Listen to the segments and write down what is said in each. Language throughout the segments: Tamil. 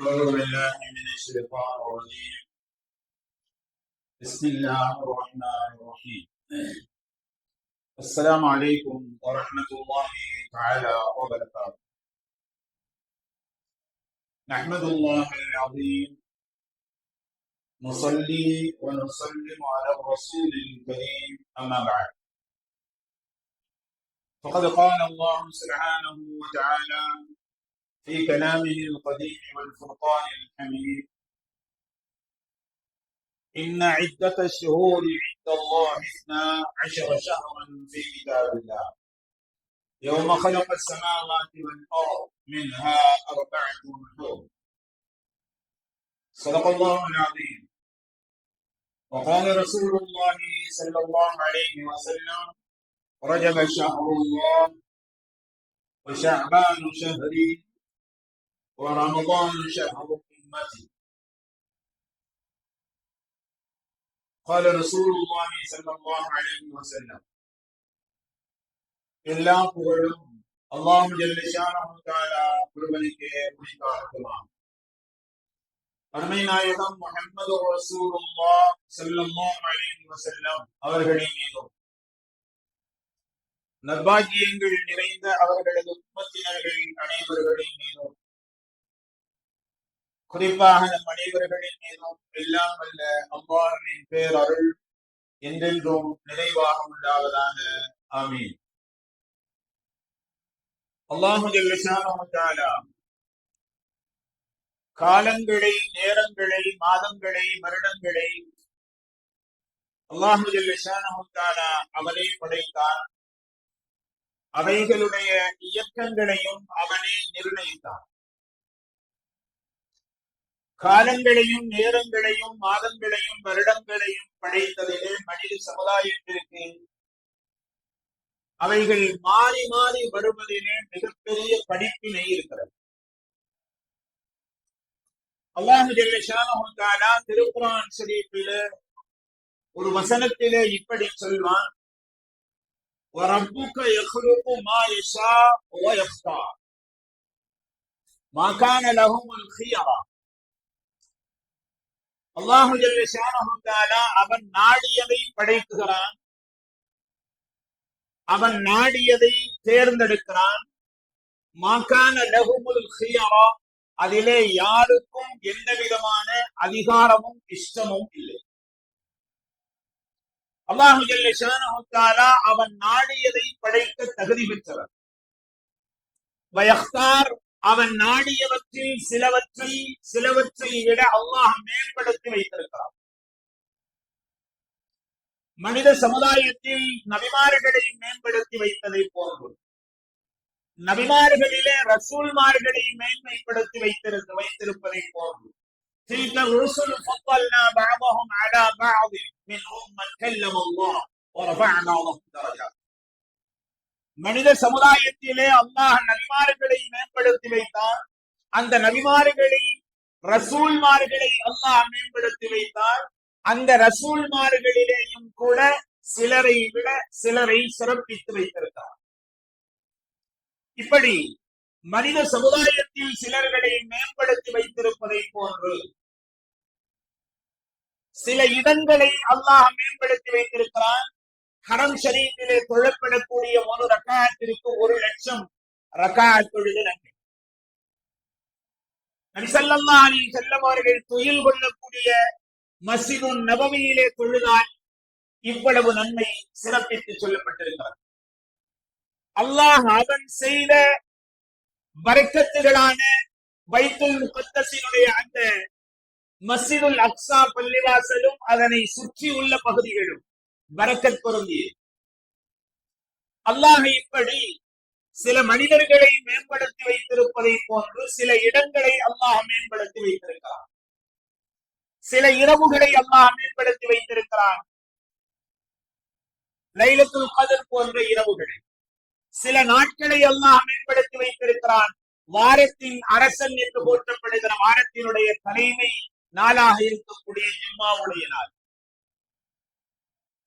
أعوذ بالله من الشيطان الرجيم. بسم الله الرحمن الرحيم. السلام عليكم ورحمة الله تعالى وبركاته. نحمد الله العظيم. نصلي ونسلم على الرسول الكريم أما بعد. فقد قال الله سبحانه وتعالى في كلامه القديم والفرقان الحميد. إن عدة الشهور عند الله اثنا عشر شهرا في كتاب الله. يوم خلق السماوات والأرض منها أربعة حرم صدق الله العظيم. وقال رسول الله صلى الله عليه وسلم رجب شهر الله وشعبان شهري ورمضان شهر أمتي قال رسول الله صلى الله عليه وسلم எல்லா புகழும் அல்லாஹ் ஜல்லிஷானா ஒருவனுக்கு முடித்தார்களாம் அருமை நாயகம் முகமது ரசூலுல்லா ஸல்லல்லாஹு அலைஹி வஸல்லம் அவர்களின் மீதும் நர்பாகியங்கள் நிறைந்த அவர்களது உம்மத்தினர்கள் அனைவர்களின் மீதும் குறிப்பாக நம் அனைவர்களின் மீதும் எல்லாம் அல்ல அவ்வாறின் பேர் அருள் என்றென்றும் நிறைவாக உண்டாவதாக. ஆமீன். அல்லாஹு காலங்களை நேரங்களை மாதங்களை வருடங்களை அல்லாஹு அவனே படைத்தான். அவைகளுடைய இயக்கங்களையும் அவனே நிர்ணயித்தான். காலங்களையும் நேரங்களையும் மாதங்களையும் வருடங்களையும் படைத்ததிலே மனித சமுதாயத்திற்கு அவைகள் மாறி மாறி வருவதிலே மிகப்பெரிய படிப்பினை இருக்கிறது அல்லாஹு ஜெல்லா திருக்குரான் ஷரீஃபில ஒரு வசனத்திலே இப்படி சொல்வான் وَرَبُّكَ يَخْلُقُ مَا يَشَاءُ وَيَخْتَارُ مَا كَانَ لَهُمُ الْخِيَرَةُ அல்லாஹு அவன் நாடியதை படைக்குகிறான். அவன் நாடியதை தேர்ந்தெடுக்கிறான். மாக்கான லகுமுல் ஹியாரா அதிலே யாருக்கும் எந்த விதமான அதிகாரமும் இஷ்டமும் இல்லை. அல்லாஹு ஜல்லிஷானா அவன் நாடியதை படைக்க தகுதி பெற்றவர் வயக்தார் அவன் நாடியவற்றில் சிலவற்றை சிலவற்றை விட அல்லாஹ் மேம்படுத்தி வைத்திருக்கிறான் மனித சமுதாயத்தில் நபிமார்களை மேம்படுத்தி வைத்ததை போன்று நபிமார்களிலே ரசூல்மார்களை மேன்மைப்படுத்தி வைத்திருந்து வைத்திருப்பதை போன்று تلك الرسل فضلنا بعضهم على بعض منهم من كلم الله ورفعنا لهم درجات மனித சமுதாயத்திலே அல்லாஹ் நபிமார்களை மேம்படுத்தி வைத்தான். அந்த நபிமார்களை ரசூல்மார்களை அல்லாஹ் மேம்படுத்தி வைத்தார் அந்த ரசூல்மார்களிலேயும் கூட சிலரை விட சிலரை சிறப்பித்து வைத்திருக்கிறார் இப்படி மனித சமுதாயத்தில் சிலர்களை மேம்படுத்தி வைத்திருப்பதை போன்று சில இடங்களை அல்லாஹ் மேம்படுத்தி வைத்திருக்கிறான். ஹரம் ஷரீஃபிலே தொழப்படக்கூடிய ஒரு ரக்காயத்திற்கு ஒரு லட்சம் ரக்காயத் தொழுது நன்மை நபிசல்லா அலி செல்லம் அவர்கள் தொழில் கொள்ளக்கூடிய மசிது நபவியிலே தொழுதால் இவ்வளவு நன்மை சிறப்பித்து சொல்லப்பட்டிருக்கிறது. அல்லாஹ் அவன் செய்த வரக்கத்துகளான வைத்துல் முகத்தசினுடைய அந்த மசிதுல் அக்ஸா பள்ளிவாசலும் அதனை சுற்றி உள்ள பகுதிகளும் வரக்கத் பொருந்தியது அல்லாஹ் இப்படி சில மனிதர்களை மேம்படுத்தி வைத்திருப்பதை போன்று சில இடங்களை அல்லாஹ் மேம்படுத்தி வைத்திருக்கிறான். சில இரவுகளை அல்லாஹ் மேம்படுத்தி வைத்திருக்கிறான். லைலத்துல் கதர் போன்ற இரவுகளை. சில நாட்களை அல்லாஹ் மேம்படுத்தி வைத்திருக்கிறான். வாரத்தின் அரசன் என்று போற்றப்படுகிற வாரத்தினுடைய தலைமை நாளாக இருக்கக்கூடிய ஜிம்மாவுடைய நாள்.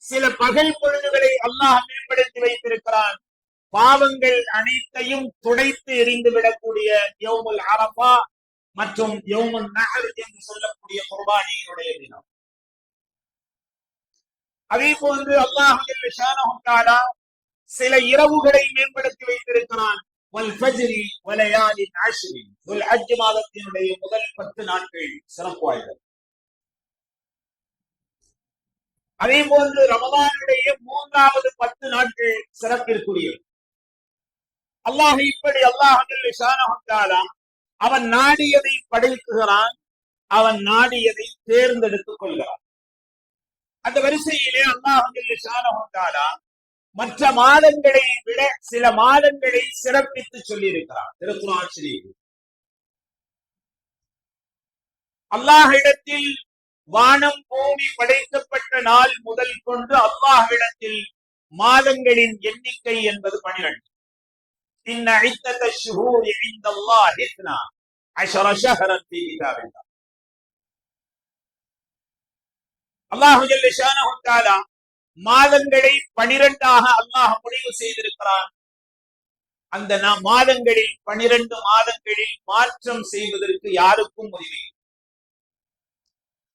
சில பகல் பொழுதுகளை அல்லாஹ் மேம்படுத்தி வைத்திருக்கிறான். பாவங்கள் அனைத்தையும் துடைத்து எறிந்து விடக்கூடிய யோமுல் அரபா மற்றும் யௌமுன் நகர் என்று சொல்லக்கூடிய குர்பானியினுடைய தினம். அதே போன்று அல்லாஹ் சில இரவுகளை மேம்படுத்தி வைத்திருக்கிறான். வல் மாதத்தினுடைய முதல் பத்து நாட்கள் சிறப்பு வாய்ந்தது. அதே போன்று ரமதானுடைய மூன்றாவது பத்து நாட்கள் சிறப்பிற்குரியது. அல்லாஹ் இப்படி அல்லாஹ் ஜல்ல அவன் நாடியதை படைக்குகிறான் அவன் நாடியதை தேர்ந்தெடுத்துக் கொள்கிறான். அந்த வரிசையிலே அல்லாஹ் ஜல்ல மற்ற மாதங்களை விட சில மாதங்களை சிறப்பித்து சொல்லியிருக்கிறான். திருக்குறான் அல்லாஹ் இடத்தில் வானம் பூமி படைக்கப்பட்ட நாள் முதல் கொண்டு அல்லாஹ்விடத்தில் மாதங்களின் எண்ணிக்கை என்பது பனிரெண்டு. மாதங்களை பனிரெண்டாக அல்லாஹ் முடிவு செய்திருக்கிறான். அந்த மாதங்களில் பனிரெண்டு மாதங்களில் மாற்றம் செய்வதற்கு யாருக்கும் உரிமை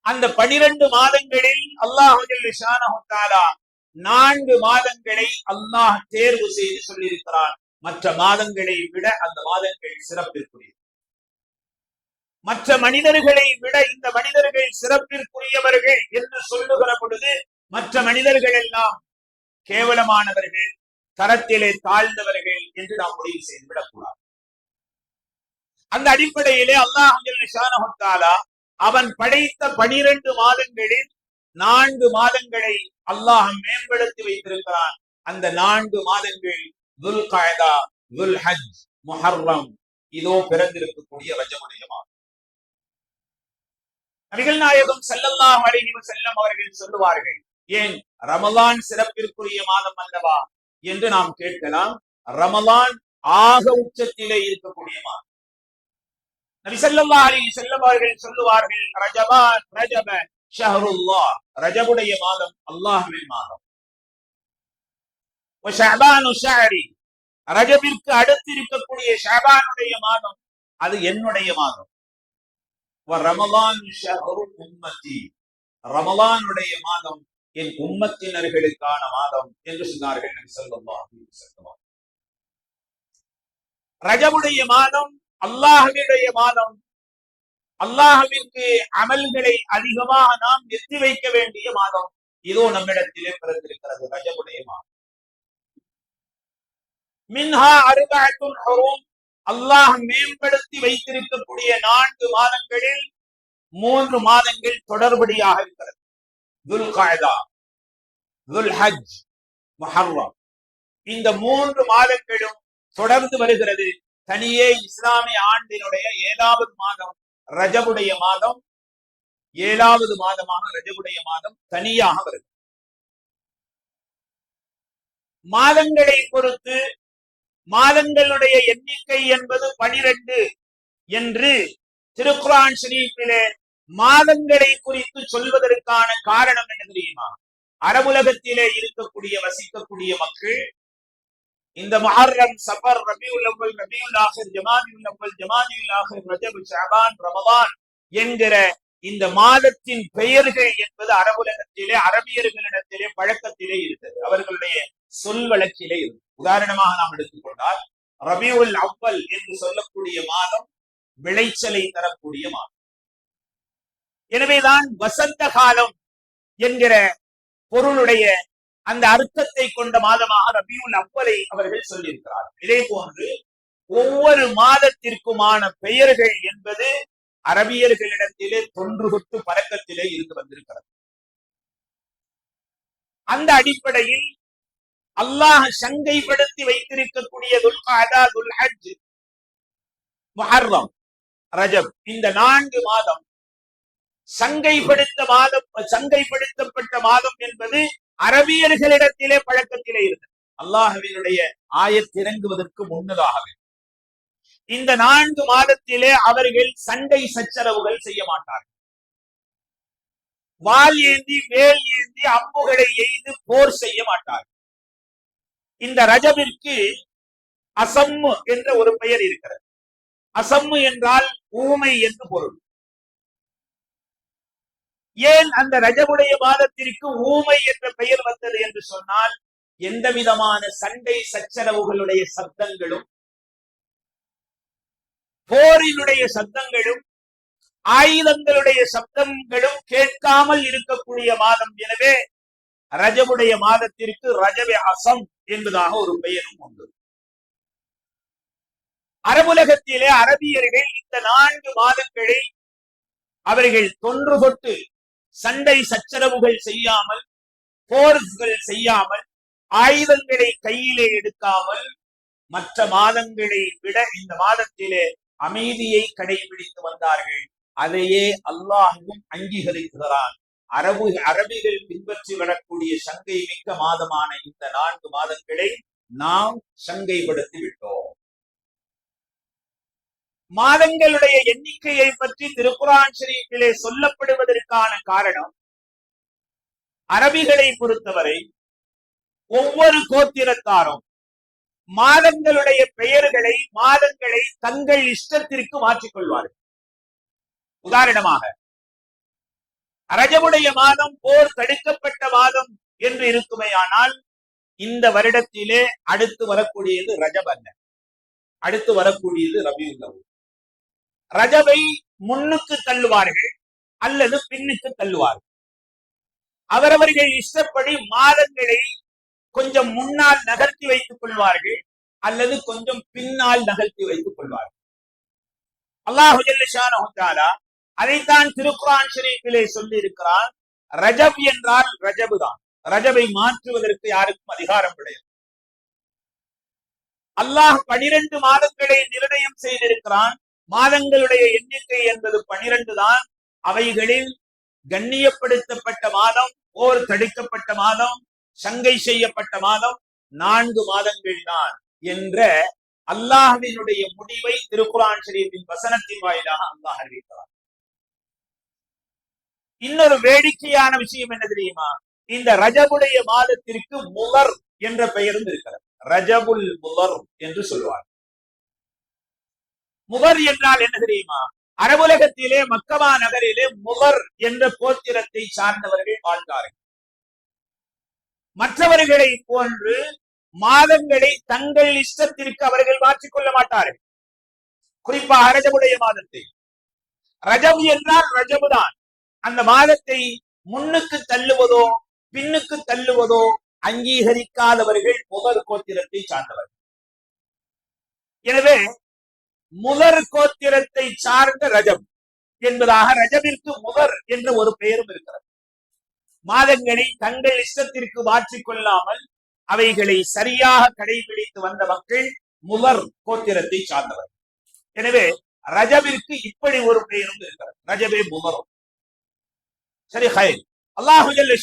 அந்த பனிரெண்டு மாதங்களில் அல்லாஹு நான்கு மாதங்களை அல்லாஹ் தேர்வு செய்து சொல்லியிருக்கிறான். மற்ற மாதங்களை விட அந்த மாதங்கள் சிறப்பிற்குரியது. மற்ற மனிதர்களை விட இந்த மனிதர்கள் சிறப்பிற்குரியவர்கள் என்று சொல்லுகிற பொழுது மற்ற மனிதர்கள் எல்லாம் கேவலமானவர்கள் தரத்திலே தாழ்ந்தவர்கள் என்று நாம் முடிவு செய்து விடக்கூடாது அந்த அடிப்படையிலே அல்லாஹ் ஜல்ல அவன் படைத்த பனிரெண்டு மாதங்களில் நான்கு மாதங்களை அல்லாஹ் மேம்படுத்தி வைத்திருக்கிறான். அந்த நான்கு மாதங்கள் துல் காயதா துல் ஹஜ் முஹர்ரம் இதோ பிறந்திருக்கக்கூடிய ரஜமுடைய மாதம். நபிகள் நாயகம் ஸல்லல்லாஹு அலைஹி செல்லம் அவர்கள் சொல்லுவார்கள் ஏன் ரமலான் சிறப்பிற்குரிய மாதம் அல்லவா? என்று நாம் கேட்கலாம் ரமலான் ஆக உச்சத்திலே இருக்கக்கூடிய மாதம். நபி ஸல்லல்லாஹு அலைஹி அவர்கள் சொல்லுவார்கள் ரஜபான் ரஜப ஷஹருல்லாஹ். ரஜபுடைய மாதம் அல்லாஹ்வின் மாதம். ஷஅபானு ஷஹரி. ரஜபிற்கு அடுத்து இருக்கக்கூடிய ஷஅபானுடைய மாதம் அது என்னுடைய மாதம். ரமலான் ஷஹரு உம்மத்தி. ரமலானுடைய மாதம் என் உம்மத்தினர்களுக்கான மாதம் என்று சொன்னார்கள் நபி ஸல்லல்லாஹு அலைஹி வஸல்லம். ரஜபுடைய மாதம் அல்லாஹ்வுடைய மாதம். அல்லாஹவிற்கு அமல்களை அதிகமாக நாம் நிறுத்தி வைக்க வேண்டிய மாதம். இதோ நம்மிடத்திலே பிறந்திருக்கிறது ரஜமுடைய மாதம். மின்ஹா அருகாத்துல் ஹுரும். அல்லாஹ் மேம்படுத்தி வைத்திருக்கக்கூடிய நான்கு மாதங்களில் மூன்று மாதங்கள் தொடர்படியாக இருக்கிறது. துல் காயதா துல் ஹஜ் மஹர்வம் இந்த மூன்று மாதங்களும் தொடர்ந்து வருகிறது. தனியே இஸ்லாமிய ஆண்டினுடைய ஏழாவது மாதம் ரஜபுடைய மாதம் ஏழாவது மாதமாக ரஜபுடைய மாதம் தனியாக வருது. மாதங்களை பொறுத்து மாதங்களுடைய எண்ணிக்கை என்பது பனிரெண்டு என்று திருக்குரான் ஷரீஃபிலே மாதங்களை குறித்து சொல்வதற்கான காரணம் என்ன தெரியுமா? அரபுலகத்திலே இருக்கக்கூடிய வசிக்கக்கூடிய மக்கள் இந்த முஹர்ரம் சஃபர் ரபியுல் அவ்வல் ரபியுல் ஆஹிர் ஜமானியுல் அவ்வல் ஜமானியுல் ஆஹிர் ரஜப் ஷஅபான் ரமதான் என்கிற இந்த மாதத்தின் பெயர்கள் என்பது அரபுலகத்திலே அரபியர்களிடத்திலே பழக்கத்திலே இருந்தது. அவர்களுடைய சொல் வழக்கிலே இருந்தது. உதாரணமாக நாம் எடுத்துக்கொண்டால் ரபியுல் அவ்வல் என்று சொல்லக்கூடிய மாதம் விளைச்சலை தரக்கூடிய மாதம். எனவேதான் வசந்த காலம் என்கிற பொருளுடைய அந்த அர்த்தத்தை கொண்ட மாதமாக ரபியுல் அவ்வலை அவர்கள் சொல்லியிருக்கிறார்கள் இதே போன்று ஒவ்வொரு மாதத்திற்குமான பெயர்கள் என்பது அரபியர்களிடத்திலே தொன்று தொட்டு பழக்கத்திலே இருந்து வந்திருக்கிறது. அந்த அடிப்படையில் அல்லாஹ் சங்கைப்படுத்தி வைத்திருக்கக்கூடிய துல்காதா துல் ஹஜ் முஹர்ரம் ரஜப் இந்த நான்கு மாதம் சங்கைப்படுத்த மாதம் சங்கைப்படுத்தப்பட்ட மாதம் என்பது அரபியர்களிடத்திலே பழக்கத்திலே இருந்தது. அல்லாஹவினுடைய ஆயத்திறங்குவதற்கு முன்னதாகவே இந்த நான்கு மாதத்திலே அவர்கள் சண்டை சச்சரவுகள் செய்ய மாட்டார்கள். வால் ஏந்தி வேல் ஏந்தி அம்புகளை எய்து போர் செய்ய மாட்டார்கள். இந்த ரஜபிற்கு அசம்மு என்ற ஒரு பெயர் இருக்கிறது. அசம்மு என்றால் ஊமை என்று பொருள். ஏன் அந்த ரஜமுடைய மாதத்திற்கு ஊமை என்ற பெயர் வந்தது என்று சொன்னால் எந்த விதமான சண்டை சச்சரவுகளுடைய சப்தங்களும் போரினுடைய சப்தங்களும் ஆயுதங்களுடைய சப்தங்களும் கேட்காமல் இருக்கக்கூடிய மாதம் எனவே ரஜமுடைய மாதத்திற்கு ரஜவே அசம் என்பதாக ஒரு பெயரும் உண்டு. அரபுலகத்திலே அரபியர்கள் இந்த நான்கு மாதங்களை அவர்கள் தொன்று தொட்டு சண்டை சச்சரவுகள் செய்யாமல் போர்கள் செய்யாமல் ஆயுதங்களை கையிலே எடுக்காமல் மற்ற மாதங்களை விட இந்த மாதத்திலே அமைதியை கடைபிடித்து வந்தார்கள். அதையே அல்லாஹும் அங்கீகரிக்கிறான் அரபு அரபிகள் பின்பற்றி வரக்கூடிய சங்கை மிக்க மாதமான இந்த நான்கு மாதங்களை நாம் சங்கைப்படுத்தி விட்டோம். மாதங்களுடைய எண்ணிக்கையை பற்றி திருக்குரான் ஷரீஃபிலே சொல்லப்படுவதற்கான காரணம் அரபிகளை பொறுத்தவரை ஒவ்வொரு கோத்திரத்தாரும் மாதங்களுடைய பெயர்களை மாதங்களை தங்கள் இஷ்டத்திற்கு மாற்றிக்கொள்வார்கள் உதாரணமாக ரஜபுடைய மாதம் போர் தடுக்கப்பட்ட மாதம் என்று இருக்குமேயானால் இந்த வருடத்திலே அடுத்து வரக்கூடியது ரஜப் அடுத்து வரக்கூடியது ரபியுல்லவு ரஜபை முன்னுக்கு தள்ளுவார்கள் அல்லது பின்னுக்கு தள்ளுவார்கள். அவரவர்கள் இஷ்டப்படி மாதங்களை கொஞ்சம் முன்னால் நகர்த்தி வைத்துக் கொள்வார்கள் அல்லது கொஞ்சம் பின்னால் நகர்த்தி வைத்துக் கொள்வார்கள். அல்லாஹு அதைத்தான் திருக்குரான் ஷரீஃபிலே சொல்லி இருக்கிறான் ரஜப் என்றால் ரஜபு தான். ரஜபை மாற்றுவதற்கு யாருக்கும் அதிகாரம் கிடையாது. அல்லாஹ் பனிரெண்டு மாதங்களை நிர்ணயம் செய்திருக்கிறான். மாதங்களுடைய எண்ணிக்கை என்பது பனிரெண்டு தான். அவைகளில் கண்ணியப்படுத்தப்பட்ட மாதம் ஓர் தடுக்கப்பட்ட மாதம் சங்கை செய்யப்பட்ட மாதம் நான்கு மாதங்கள் தான் என்ற அல்லாஹினுடைய முடிவை திருக்குரான் ஷரீஃபின் வசனத்தின் வாயிலாக அல்லாஹ் அறிவித்தார். இன்னொரு வேடிக்கையான விஷயம் என்ன தெரியுமா? இந்த ரஜபுடைய மாதத்திற்கு முலர் என்ற பெயரும் இருக்கிறது. ரஜபுல் முலர் என்று சொல்லுவார் முகர் என்றால் என்ன தெரியுமா? அரபுலகத்திலே மக்கமா நகரிலே முகர் என்ற கோத்திரத்தை சார்ந்தவர்கள் வாழ்ந்தார்கள். மற்றவர்களை போன்று மாதங்களை தங்கள் இஷ்டத்திற்கு அவர்கள் மாற்றிக்கொள்ள மாட்டார்கள். குறிப்பாக ரஜபுடைய மாதத்தை. ரஜம் என்றால் ரஜபு தான் அந்த மாதத்தை முன்னுக்கு தள்ளுவதோ பின்னுக்கு தள்ளுவதோ அங்கீகரிக்காதவர்கள் முகர் கோத்திரத்தை சார்ந்தவர்கள். எனவே முதற் கோத்திரத்தை சார்ந்த ரஜம் என்பதாக ரஜபிற்கு முதற் என்ற ஒரு பெயரும் இருக்கிறது. மாதங்களை தங்கள் இஷ்டத்திற்கு மாற்றிக் கொள்ளாமல் அவைகளை சரியாக கடைபிடித்து வந்த மக்கள் முதற் கோத்திரத்தை சார்ந்தவர். எனவே ரஜபிற்கு இப்படி ஒரு பெயரும் இருக்கிறது. ரஜபே முதரும் சரி ஹை அல்லாஹு ஜல்ல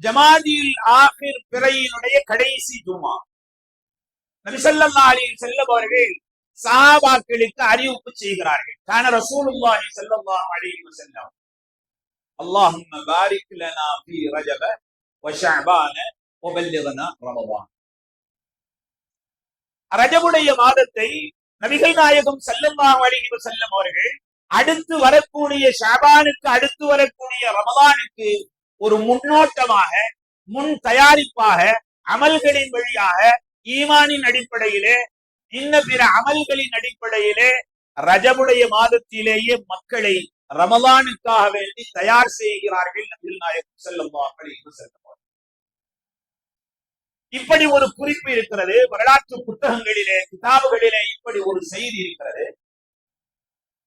ஜமாதியில் ஆகிர் பிறையினுடைய கடைசி ஜுமா நபிசல்லா அலியில் செல்லும் அவர்கள் சாபாக்களுக்கு அறிவிப்பு செய்கிறார்கள். கான ரசூலுல்லாஹி ஸல்லல்லாஹு அலைஹி வஸல்லம். அல்லாஹும்ம பாரிக் லனா ஃபீ ரஜப வ ஷஅபான வ ரஜபுடைய மாதத்தை நபிகள் நாயகம் ஸல்லல்லாஹு அலைஹி வஸல்லம் அவர்கள் அடுத்து வரக்கூடிய ஷாபானுக்கு அடுத்து வரக்கூடிய ரமதானுக்கு ஒரு முன்னோட்டமாக முன் தயாரிப்பாக அமல்களின் வழியாக ஈமானின் அடிப்படையிலே இன்ன பிற அமல்களின் அடிப்படையிலே ரஜபுடைய மாதத்திலேயே மக்களை ரமலானுக்காக வேண்டி தயார் செய்கிறார்கள் நபில் நாயகம் செல்லும் செல்லும் இப்படி ஒரு குறிப்பு இருக்கிறது. வரலாற்று புத்தகங்களிலே கிதாபுகளிலே இப்படி ஒரு செய்தி இருக்கிறது.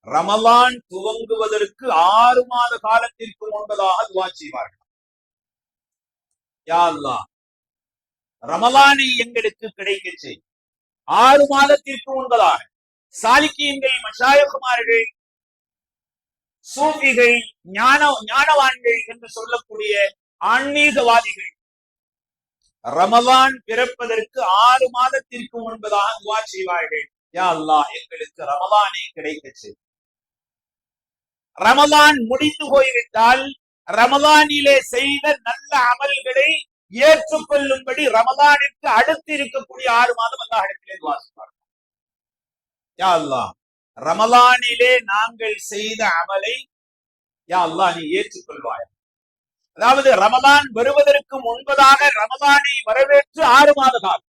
ரமலான் துவங்குவதற்கு ஆறு மாத காலத்திற்கு முன்பதாக துவா செய்வார்கள். யா அல்லாஹ் ரமலானை எங்களுக்கு கிடைக்க செய்யும் ஆறு மாதத்திற்கு முன்பதாக சாலிக்கியங்கள் மஷாயகுமார்கள் சூஃபிகள் ஞான ஞானவான்கள் என்று சொல்லக்கூடிய ஆன்மீகவாதிகள் ரமலான் பிறப்பதற்கு ஆறு மாதத்திற்கு முன்பதாக துவா செய்வார்கள். யா அல்லாஹ் எங்களுக்கு ரமவானே கிடைக்கச்சு ரமலான் முடிந்து போய்விட்டால் ரமலானிலே செய்த நல்ல அமல்களை ஏற்றுக்கொள்ளும்படி ரமதானிற்கு அடுத்து இருக்கக்கூடிய ஆறு மாதம் அல்லாஹ் இடத்திலே துவா யா அல்லாஹ் ரமலானிலே நாங்கள் செய்த அமலை யா அல்லாஹ் நீ ஏற்றுக்கொள்வாய். அதாவது ரமலான் வருவதற்கு முன்பதாக ரமலானை வரவேற்று ஆறு மாத காலம்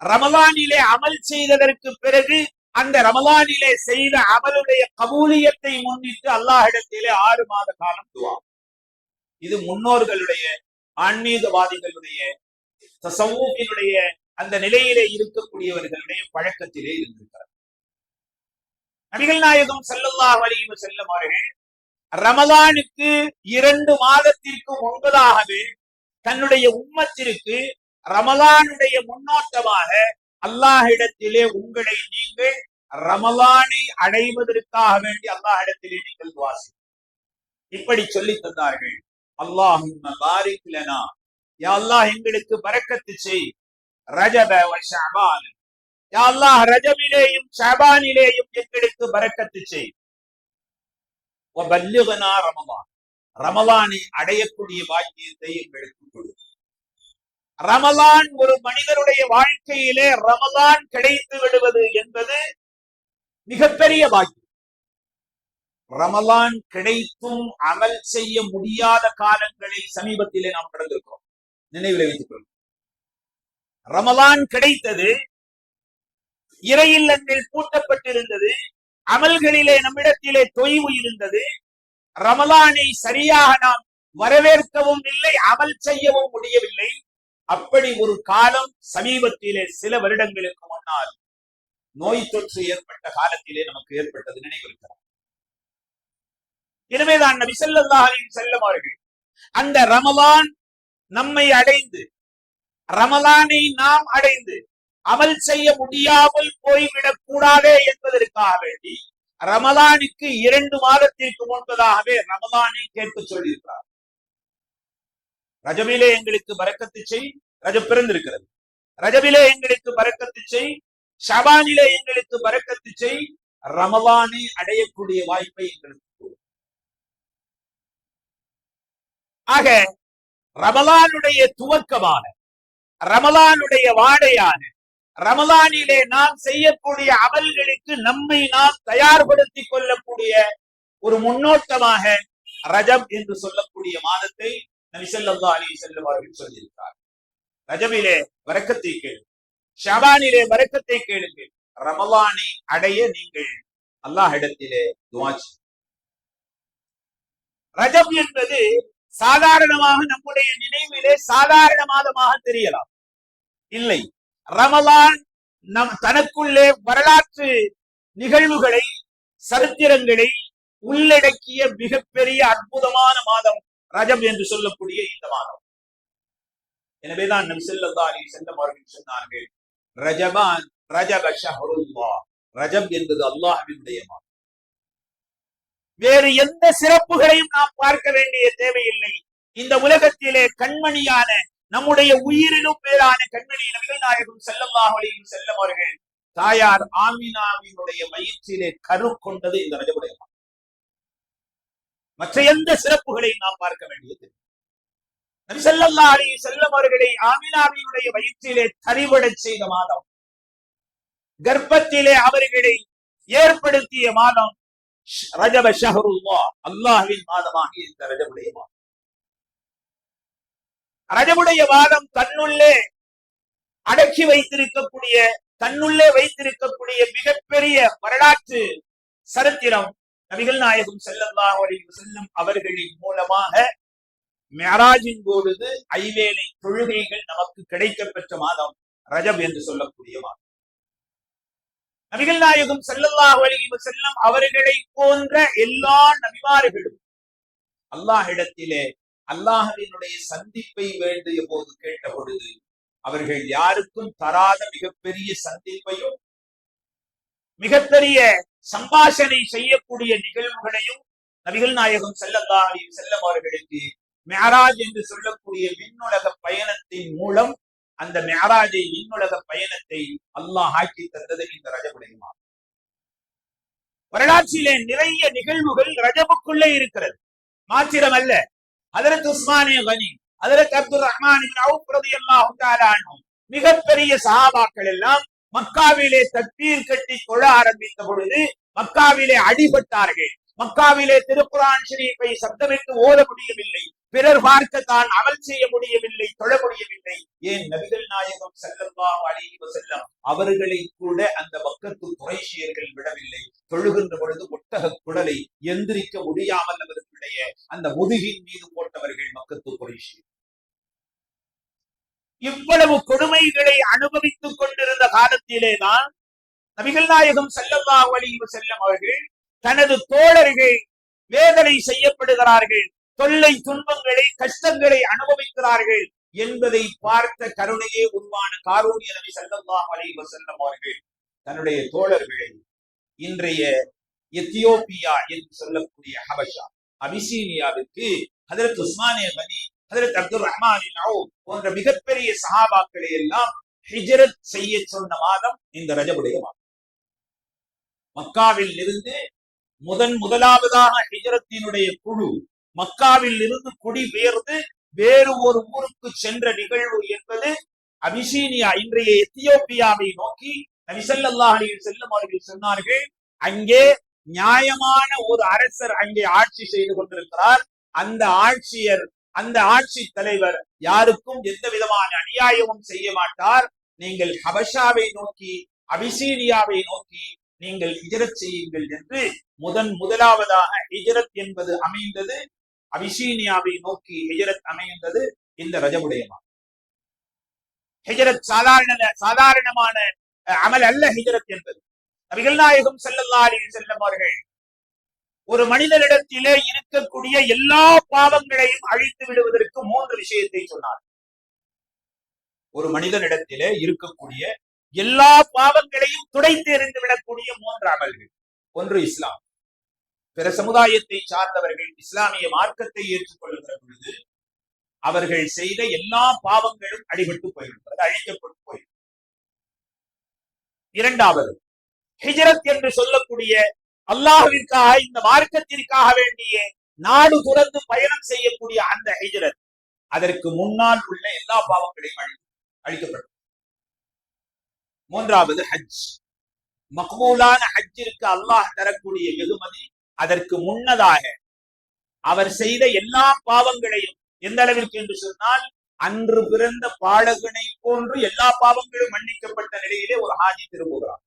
ரமலானிலே அமல் செய்ததற்கு பிறகு அந்த ரமலானிலே செய்த அமலுடைய கபூலியத்தை முன்னிட்டு அல்லாஹிடத்திலே ஆறு மாத காலம் துவாகும் இது முன்னோர்களுடைய ஆன்மீகவாதிகளுடைய தசவூக்கினுடைய அந்த நிலையிலே இருக்கக்கூடியவர்களுடைய பழக்கத்திலே இருந்திருக்கிறார். நபிகள் நாயகம் செல்லல்லா அலைஹி செல்லும் அவர்கள் ரமலானுக்கு இரண்டு மாதத்திற்கு முன்பதாகவே தன்னுடைய உம்மத்திற்கு ரமலானுடைய முன்னோட்டமாக அல்லாஹிடத்திலே உங்களை நீங்கள் ரமலானை அடைவதற்காக வேண்டி அல்லாஹிடத்திலே நீங்கள் வாசி இப்படி சொல்லி தந்தார்கள். அல்லாஹும் பாரிக்லனா யா அல்லாஹ் எங்களுக்கு பறக்கத்து செய். ரஜப ஷபான். யா அல்லாஹ் ரஜபிலேயும் ஷபானிலேயும் எங்களுக்கு பறக்கத்து செய். வல்லுகனா பல்லிகனா ரமலான். ரமலானை அடையக்கூடிய பாக்கியத்தை எங்களுக்கு கொடு. ரமலான் ஒரு மனிதனுடைய வாழ்க்கையிலே ரமலான் கிடைத்து விடுவது என்பது மிகப்பெரிய பாக்கியம். ரமலான் கிடைத்தும் அமல் செய்ய முடியாத காலங்களை சமீபத்திலே நாம் கடந்திருக்கிறோம். நினைவில் வைத்துக் கொள்ளும் ரமலான் கிடைத்தது இறையில்லங்கள் பூட்டப்பட்டிருந்தது அமல்களிலே நம்மிடத்திலே தொய்வு இருந்தது ரமலானை சரியாக நாம் வரவேற்கவும் இல்லை அமல் செய்யவும் முடியவில்லை. அப்படி ஒரு காலம் சமீபத்திலே சில வருடங்களுக்கு முன்னால் நோய் தொற்று ஏற்பட்ட காலத்திலே நமக்கு ஏற்பட்டது நினைவிருக்கிறார் எனவேதான் நபி ஸல்லல்லாஹு அலைஹி அவர்கள் அந்த ரமலான் நம்மை அடைந்து ரமலானை நாம் அடைந்து அமல் செய்ய முடியாமல் போய்விடக் கூடாதே என்பதற்காக வேண்டி ரமலானுக்கு இரண்டு மாதத்திற்கு முன்பதாகவே ரமலானை கேட்க சொல்லியிருக்கிறார். ரஜபிலே எங்களுக்கு பறக்கத்து செய் ரஜ பிறந்திருக்கிறது. ரஜபிலே எங்களுக்கு பறக்கத்து செய் ஷபானிலே எங்களுக்கு பறக்கத்து செய் ரமலானை அடையக்கூடிய வாய்ப்பை எங்களுக்கு கொடு. ஆக ரமலானுடைய துவக்கமான ரமலானுடைய வாடையான ரமலானிலே நாம் செய்யக்கூடிய அமல்களுக்கு நம்மை நாம் தயார்படுத்திக் கொள்ளக்கூடிய ஒரு முன்னோட்டமாக ரஜம் என்று சொல்லக்கூடிய மாதத்தை நபி ஸல்லல்லாஹு அலைஹி வஸல்லம் அவர்கள் சொல்லியிருக்கிறார். ரஜமிலே வரக்கத்தை கேளு ஷபானிலே வரக்கத்தை கேளுங்கள். ரமலானை அடைய நீங்கள் அல்லாஹ் இடத்திலே துவாச்சி ரஜம் என்பது சாதாரணமாக நம்முடைய நினைவிலே சாதாரண மாதமாக தெரியலாம். இல்லை. ரமலான் நம் தனக்குள்ளே வரலாற்று நிகழ்வுகளை சரித்திரங்களை உள்ளடக்கிய மிகப்பெரிய அற்புதமான மாதம் ரஜப் என்று சொல்லக்கூடிய இந்த மாதம். எனவேதான் நம் ஸல்லல்லாஹு அலைஹி வஸல்லம் அவர்கள் சொன்னார்கள் ரஜபான் ரஜப ஷஹ்ருல்லாஹ். ரஜப் என்பது அல்லாஹ்வினுடைய மாதம். வேறு எந்த சிறப்புகளையும் நாம் பார்க்க வேண்டிய தேவையில்லை. இந்த உலகத்திலே கண்மணியான நம்முடைய உயிரினும் மேலான கண்மணி நபிகள் நாயகம் ஸல்லல்லாஹு அவர்கள் தாயார் ஆமினாவினுடைய வயிற்றிலே கரு கொண்டது இந்த ரஜபுடைய மற்ற எந்த சிறப்புகளையும் நாம் பார்க்க வேண்டியது நபி ஸல்லல்லாஹு அலைஹி அவர்களை ஆமினாவினுடைய வயிற்றிலே கரிவடச் செய்த மாதம் கர்ப்பத்திலே அவர்களை ஏற்படுத்திய மாதம் ரஜப ஷஹருல்லா அல்லாஹின் மாதமாக இந்த ரஜபுடைய மாதம் ரஜபுடைய மாதம் தன்னுள்ளே அடக்கி வைத்திருக்கக்கூடிய தன்னுள்ளே வைத்திருக்கக்கூடிய மிகப்பெரிய வரலாற்று சரித்திரம் நபிகள் நாயகம் ஸல்லல்லாஹு செல்லும் அவர்களின் மூலமாக மெராஜின் பொழுது ஐவேளை தொழுகைகள் நமக்கு கிடைக்கப் பெற்ற மாதம் ரஜப் என்று சொல்லக்கூடிய மாதம் நபிகள் நாயகம் செல்லல்லாஹ் அலைஹி வஸல்லம் அவர்களை போன்ற எல்லா நபிமார்களும் அல்லாஹிடத்திலே அல்லாஹ்வினுடைய சந்திப்பை வேண்டிய போது கேட்ட பொழுது அவர்கள் யாருக்கும் தராத மிகப்பெரிய சந்திப்பையும் மிகப்பெரிய சம்பாஷணை செய்யக்கூடிய நிகழ்வுகளையும் நபிகள் நாயகம் ஸல்லல்லாஹு அலைஹி வஸல்லம் அவர்களுக்கு மேராஜ் என்று சொல்லக்கூடிய விண்ணுலக பயணத்தின் மூலம் அந்த மெஹராஜை விண்ணுலக பயணத்தை அல்லாஹ் ஆக்கி தந்தது இந்த ரஜபுடைய மாதம். வரலாற்றிலே நிறைய நிகழ்வுகள் ரஜபுக்குள்ளே இருக்கிறது. மாத்திரமல்ல அதற்கு உஸ்மானே கனி அதற்கு அப்துல் ரஹ்மான் மிகப்பெரிய சஹாபாக்கள் எல்லாம் மக்காவிலே தக்பீர் கட்டி கொள்ள ஆரம்பித்த பொழுது மக்காவிலே அடிபட்டார்கள். மக்காவிலே திருக்குரான் ஷரீஃபை சப்தமிட்டு ஓத முடியவில்லை பிறர் பார்க்க தான் அமல் செய்ய முடியவில்லை தொழ முடியவில்லை. ஏன் நபிகள் நாயகம் ஸல்லல்லாஹு அலைஹி செல்லம் அவர்களை கூட அந்த பக்கத்து குறைஷியர்கள் விடவில்லை. தொழுகின்ற பொழுது ஒட்டக குடலை எந்திரிக்க முடியாமல் அவர்களுடைய அந்த முதுகின் மீது போட்டவர்கள் மக்கத்து குறைஷியர் இவ்வளவு கொடுமைகளை அனுபவித்துக் கொண்டிருந்த காலத்திலேதான் நபிகள் நாயகம் ஸல்லல்லாஹு அலைஹி செல்லம் அவர்கள் தனது தோழர்கள் வேதனை செய்யப்படுகிறார்கள் தொல்லை துன்பங்களை கஷ்டங்களை அனுபவிக்கிறார்கள் என்பதை பார்த்த கருணையே உருவான காரூணிய நபி ஸல்லல்லாஹு அலைஹி வஸல்லம் அவர்கள். தன்னுடைய தோழர்களை இன்றைய எத்தியோப்பியா என்று சொல்லக்கூடிய ஹபஷா அபிசீனியாவிற்கு ஹதரத் உஸ்மானே பனி ஹதரத் அப்துல் ரஹ்மான் போன்ற மிகப்பெரிய சஹாபாக்களை எல்லாம் ஹிஜரத் செய்ய சொன்ன மாதம் இந்த ரஜபுடைய மாதம். மக்காவில் இருந்து முதன் முதலாவதாக ஹிஜரத்தினுடைய குழு மக்காவில் இருந்து குடிபெயர்ந்து வேறு ஒரு ஊருக்கு சென்ற நிகழ்வு என்பது அபிசீனியா இன்றைய எத்தியோப்பியாவை நோக்கி நபிசல்லாஹ் செல்லும் அவர்கள் சொன்னார்கள். அங்கே நியாயமான ஒரு அரசர் அங்கே ஆட்சி செய்து கொண்டிருக்கிறார். அந்த ஆட்சியர் அந்த ஆட்சி தலைவர் யாருக்கும் எந்த விதமான அநியாயமும் செய்ய மாட்டார். நீங்கள் ஹபஷாவை நோக்கி அபிசீனியாவை நோக்கி நீங்கள் ஹிஜரத் செய்யுங்கள் என்று முதன் முதலாவதாக ஹிஜரத் என்பது அமைந்தது. அபிசீனியாவை நோக்கி ஹிஜரத் அமைந்தது இந்த ரஜபுடைய மாதம் ஹிஜரத் சாதாரண சாதாரணமான அமல் அல்ல ஹிஜரத் என்பது. நபிகள் நாயகம் செல்லல்லா அலி செல்லம் அவர்கள் ஒரு மனிதனிடத்திலே இருக்கக்கூடிய எல்லா பாவங்களையும் அழித்து விடுவதற்கு மூன்று விஷயத்தை சொன்னார் ஒரு மனிதனிடத்திலே இருக்கக்கூடிய எல்லா பாவங்களையும் துடைத்து எறிந்து விடக்கூடிய மூன்று அமல்கள். ஒன்று இஸ்லாம். பிற சமுதாயத்தை சார்ந்தவர்கள் இஸ்லாமிய மார்க்கத்தை ஏற்றுக்கொள்ளுகிற பொழுது அவர்கள் செய்த எல்லா பாவங்களும் அடிபட்டு போயிருக்கிறது அழிக்கப்பட்டு போயிருக்கிறது இரண்டாவது ஹிஜரத் என்று சொல்லக்கூடிய அல்லாஹுவிற்காக இந்த மார்க்கத்திற்காக வேண்டிய நாடு துறந்து பயணம் செய்யக்கூடிய அந்த ஹிஜரத் அதற்கு முன்னால் உள்ள எல்லா பாவங்களையும் அழி அழிக்கப்படும் மூன்றாவது ஹஜ். மக்பூலான ஹஜ்ஜிற்கு அல்லாஹ் தரக்கூடிய வெகுமதி அதற்கு முன்னதாக அவர் செய்த எல்லா பாவங்களையும் எந்த அளவிற்கு என்று சொன்னால் அன்று பிறந்த பாடகனை போன்று எல்லா பாவங்களும் மன்னிக்கப்பட்ட நிலையிலே ஒரு ஹாஜி திரும்புகிறார்.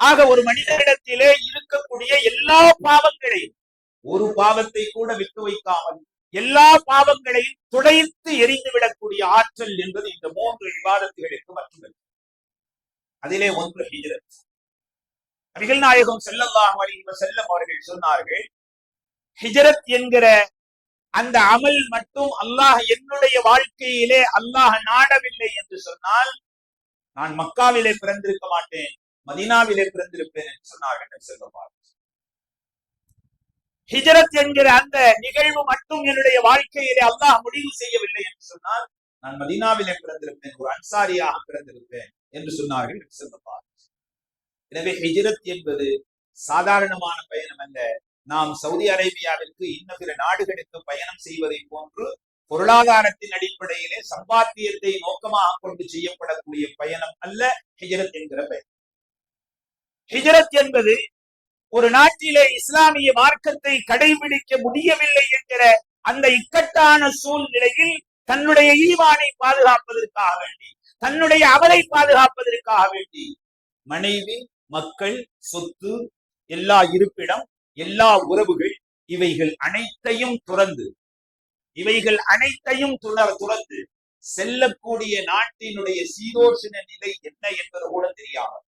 ஆக ஒரு மனிதனிடத்திலே இருக்கக்கூடிய எல்லா பாவங்களையும் ஒரு பாவத்தை கூட விட்டு வைக்காமல் எல்லா பாவங்களையும் துடைத்து எரிந்து விடக்கூடிய ஆற்றல் என்பது இந்த மூன்று விவாதத்துகளுக்கு மட்டுமல்ல. அதிலே ஒன்று ஹிஜ்ரத். நபிகள் நாயகம் செல்லல்லாஹ் அலிஹி வஸல்லம் அவர்கள் சொன்னார்கள் ஹிஜ்ரத் என்கிற அந்த அமல் மட்டும் அல்லாஹ் என்னுடைய வாழ்க்கையிலே அல்லாஹ் நாடவில்லை என்று சொன்னால் நான் மக்காவிலே பிறந்திருக்க மாட்டேன் மதினாவிலே பிறந்திருப்பேன் என்று சொன்னார்கள் செல்லவார் ஹிஜரத் என்கிற அந்த நிகழ்வு மட்டும் என்னுடைய வாழ்க்கையிலே அல்லாஹ் முடிவு செய்யவில்லை என்று சொன்னால் நான் மதீனாவிலே பிறந்திருப்பேன் ஒரு அன்சாரியாக பிறந்திருப்பேன் என்று சொன்னார்கள் நபி எனவே ஹிஜ்ரத் என்பது சாதாரணமான பயணம் அல்ல. நாம் சவுதி அரேபியாவிற்கு இன்னும் பிற நாடுகளுக்கு பயணம் செய்வதை போன்று பொருளாதாரத்தின் அடிப்படையிலே சம்பாத்தியத்தை நோக்கமாக கொண்டு செய்யப்படக்கூடிய பயணம் அல்ல ஹிஜரத் என்கிற பயணம் ஹிஜரத் என்பது ஒரு நாட்டிலே இஸ்லாமிய மார்க்கத்தை கடைபிடிக்க முடியவில்லை என்கிற அந்த இக்கட்டான சூழ்நிலையில் தன்னுடைய ஈவானை பாதுகாப்பதற்காக வேண்டி தன்னுடைய அவலை பாதுகாப்பதற்காக வேண்டி மனைவி மக்கள் சொத்து எல்லா இருப்பிடம் எல்லா உறவுகள் இவைகள் அனைத்தையும் துறந்து இவைகள் அனைத்தையும் துணர் துறந்து செல்லக்கூடிய நாட்டினுடைய சீதோஷண நிலை என்ன என்பது கூட தெரியாமல்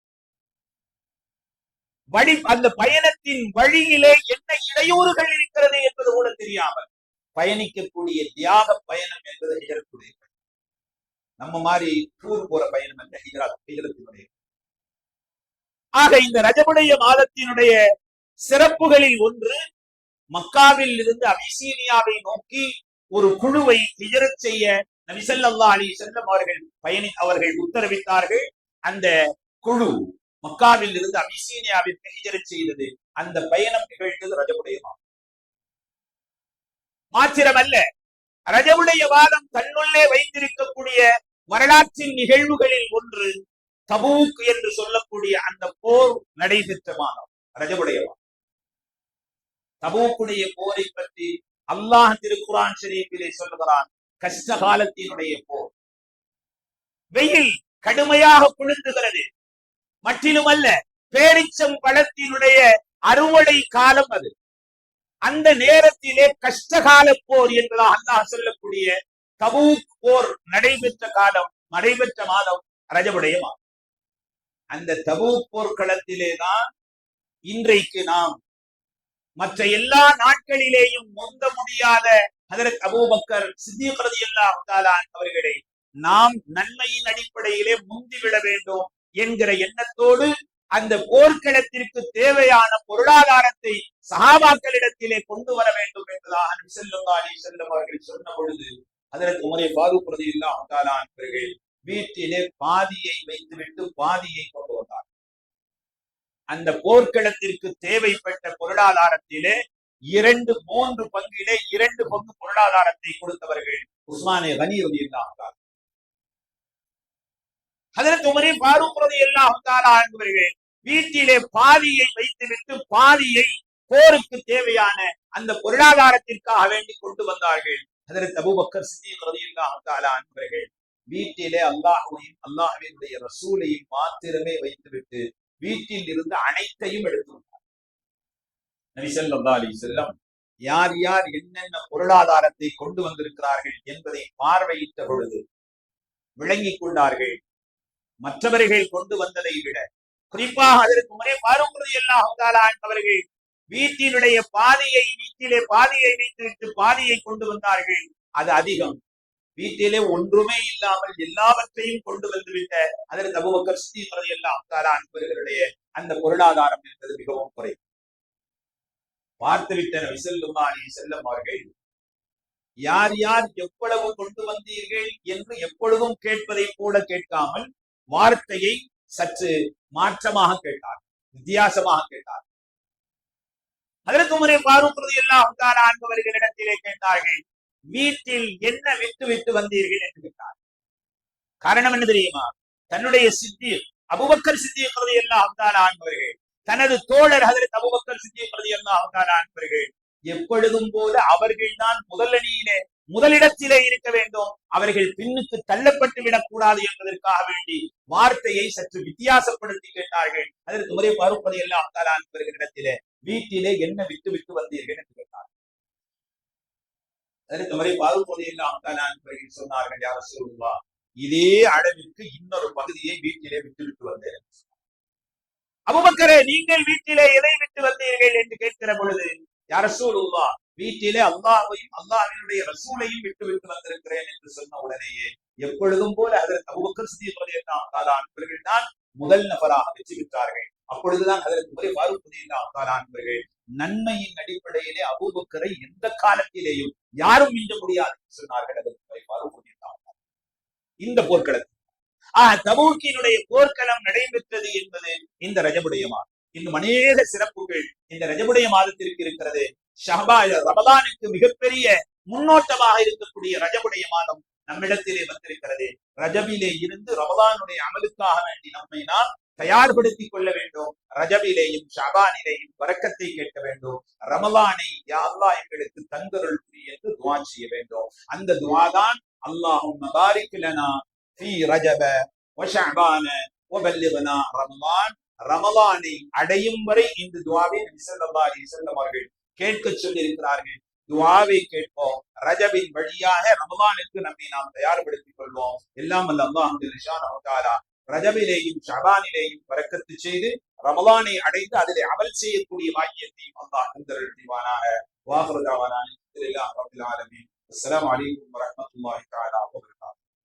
வழி அந்த பயணத்தின் வழியிலே என்ன இடையூறுகள் இருக்கிறது என்பது கூட தெரியாமல் பயணிக்கக்கூடிய தியாக பயணம் என்பது ஹிஜரத்துடைய நம்ம மாதிரி டூர் போற பயணம் அல்ல ஹிஜராத் ஹிஜரத்தினுடைய. ஆக இந்த ரஜபுடைய மாதத்தினுடைய சிறப்புகளில் ஒன்று மக்காவில் இருந்து அபிசீனியாவை நோக்கி ஒரு குழுவை ஹிஜரத் செய்ய நபிசல்லா அலி செல்லம் அவர்கள் பயணி அவர்கள் உத்தரவிட்டார்கள். அந்த குழு மக்காவில் இருந்து அபிசீனியாவிற்கு ஹிஜரத் செய்தது. அந்த பயணம் நிகழ்ந்தது ரஜபுடைய மாதம். மாத்திரமல்ல ரஜவுடைய வாதம் தன்னுள்ளே வைத்திருக்கக்கூடிய வரலாற்றின் நிகழ்வுகளில் ஒன்று தபூக் என்று சொல்லக்கூடிய அந்த போர் நடைபெற்ற மாதம் ரஜவுடைய தபூக்குடைய போரை பற்றி அல்லாஹ் திருக்குரான் ஷரீஃபிலே சொல்கிறான் கஷ்ட காலத்தினுடைய போர். வெயில் கடுமையாக குளிர்ந்துகிறது. மற்றிலும் அல்ல பேரிச்சம் பழத்தினுடைய அறுவடை காலம் அது. அந்த நேரத்திலே கஷ்டகால போர் என்பதாக அல்லாஹ் சொல்லக்கூடிய தபூக் போர் நடைபெற்ற காலம் நடைபெற்ற மாதம் ரஜபுடைய மாதம். அந்த தபூக் போர்க்களத்திலே தான் இன்றைக்கு நாம் மற்ற எல்லா நாட்களிலேயும் முந்த முடியாத அதற்கு அபூபக்கர் சித்திக் ரலியல்லாஹு அவர்களை நாம் நன்மையின் அடிப்படையிலே முந்திவிட வேண்டும் என்கிற எண்ணத்தோடு அந்த போர்க்களத்திற்கு தேவையான பொருளாதாரத்தை சகாபாக்களிடத்திலே கொண்டு வர வேண்டும் என்பதாக நபி ஸல்லல்லாஹு அவர்கள் சொன்ன பொழுது அதற்கு முறை ஃபாரூக் ரலியல்லாஹு பிறகு வீட்டிலே பாதியை வைத்துவிட்டு பாதியை கொண்டு வந்தார். அந்த போர்க்களத்திற்கு தேவைப்பட்ட பொருளாதாரத்திலே இரண்டு மூன்று பங்கிலே இரண்டு பங்கு பொருளாதாரத்தை கொடுத்தவர்கள் உஸ்மானே கனி இல்லாமட்டார் அதற்கு உமரே ஃபாரூக் ரலியல்லாஹு தஆலா என்பவர்கள் வீட்டிலே பாதியை வைத்துவிட்டு பாதியை போருக்கு தேவையான அந்த பொருளாதாரத்திற்காக வேண்டி கொண்டு வந்தார்கள். அதற்கு அபூபக்கர் சித்திக் வீட்டிலே அல்லாஹ்வையும் அல்லாஹ்வினுடைய ரசூலையும் மாத்திரமே வைத்துவிட்டு வீட்டில் இருந்து அனைத்தையும் எடுத்து வந்தார் நபி ஸல்லல்லாஹு யார் யார் என்னென்ன பொருளாதாரத்தை கொண்டு வந்திருக்கிறார்கள் என்பதை பார்வையிட்ட பொழுது விளங்கிக் கொண்டார்கள். மற்றவர்கள் கொண்டு வந்ததை விட குறிப்பாக அதற்கு முறை பாரம்பரிய எல்லாம் அவர்கள் வீட்டினுடைய பாதியை வீட்டிலே பாதியை வைத்துவிட்டு பாதியை கொண்டு வந்தார்கள். அது அதிகம். வீட்டிலே ஒன்றுமே இல்லாமல் எல்லாவற்றையும் கொண்டு வந்துவிட்ட அதற்கு அபுபக்கர் ஸ்ரீமதி எல்லாம் அன்பர்களுடைய அந்த பொருளாதாரம் என்பது மிகவும் குறை பார்த்துவிட்டன விசல்லுமானி செல்லும் அவர்கள் யார் யார் எவ்வளவு கொண்டு வந்தீர்கள்? என்று எப்பொழுதும் கேட்பதை கூட கேட்காமல் வார்த்தையை சற்று மாற்றமாக கேட்டார் வித்தியாசமாக கேட்டார். அதற்கு முறை பாரூக்கிறது எல்லாம் ஆண்பவர்களிடத்திலே கேட்டார்கள் வீட்டில் என்ன விட்டு விட்டு வந்தீர்கள்? என்று கேட்டார். காரணம் என்ன தெரியுமா? தன்னுடைய சித்தி அபுபக்கர் பிரதி எல்லாம் ஆண்பவர்கள் தனது தோழர் அதில் அபுபக்கர் சித்தியக்கிறது எல்லாம் ஆண்பவர்கள் எப்பொழுதும் போல அவர்கள் தான் முதலணியிலே முதலிடத்திலே இருக்க வேண்டும். அவர்கள் பின்னுக்கு தள்ளப்பட்டு விடக்கூடாது என்பதற்காக வேண்டி வார்த்தையை சற்று வித்தியாசப்படுத்தி கேட்டார்கள். அதற்கு முறை பருப்பது எல்லாம் அன்பர்களிடத்திலே வீட்டிலே என்ன விட்டு விட்டு வந்தீர்கள் என்று கேட்டார் அதற்கு முறை பருப்பது எல்லாம் அன்பர்கள் சொன்னார்கள் யார சொல்லுவா இதே அளவிற்கு இன்னொரு பகுதியை வீட்டிலே விட்டு விட்டு வந்தேன். அபுபக்கரே நீங்கள் வீட்டிலே எதை விட்டு வந்தீர்கள் என்று கேட்கிற பொழுது யார சூழ்வா வீட்டிலே அல்லாஹையும் அல்லாஹினுடைய ரசூலையும் விட்டு விட்டு வந்திருக்கிறேன் என்று சொன்ன உடனேயே எப்பொழுதும் போல அதற்கு அபுபக்கர் சித்தியர்கள் தான் முதல் நபராக வெற்றி பெற்றார்கள். அப்பொழுதுதான் அதற்கு முறை பாருபதியர்கள் நன்மையின் அடிப்படையிலே அபூபக்கரை எந்த காலத்திலேயும் யாரும் மிஞ்ச முடியாது என்று சொன்னார்கள் அதற்கு முறை இந்த போர்க்களத்தில். ஆஹ் தபூக்கினுடைய போர்க்களம் நடைபெற்றது என்பது இந்த ரஜபுடைய மாதம். இன்னும் அநேக சிறப்புகள் இந்த ரஜபுடைய மாதத்திற்கு இருக்கிறது. ஷஹபா ரமலானுக்கு மிகப்பெரிய முன்னோட்டமாக இருக்கக்கூடிய ரஜபுடைய மாதம் நம்மிடத்திலே வந்திருக்கிறது. ரஜபிலே இருந்து ரமலானுடைய அமலுக்காக வேண்டி நம்மை நாம் தயார்படுத்திக் கொள்ள வேண்டும். ரஜபிலேயும் ஷபானிலேயும் வரக்கத்தை கேட்க வேண்டும். ரமலானை யாழ்லா எங்களுக்கு தந்தருள் புரி என்று துவா செய்ய வேண்டும். அந்த துவா தான் அல்லாஹும் மபாரிக்லனா ஃபி ரஜப வஷஅபான வபல்லிகனா ரமலான் ரமலானை அடையும் வரை இந்த துவாவை நபி ஸல்லல்லாஹு அலைஹி அவர்கள் கேட்க சொல்லி இருக்கிறார்கள் துவாவை கேட்போம். ரஜபின் வழியாக ரமலானுக்கு நம்மை நாம் தயார்படுத்திக் கொள்வோம். எல்லாம் அல்ல அவதாரா ரஜபிலேயும் ஷபானிலேயும் பறக்கத்து செய்து ரமலானை அடைந்து அதிலே அமல் செய்யக்கூடிய வாக்கியத்தையும் அல்லாஹ் தந்தருள்வானாக. வாஹருதாவான அஸ்ஸலாமு அலைக்கும் வரஹ்மத்துல்லாஹி தஆலா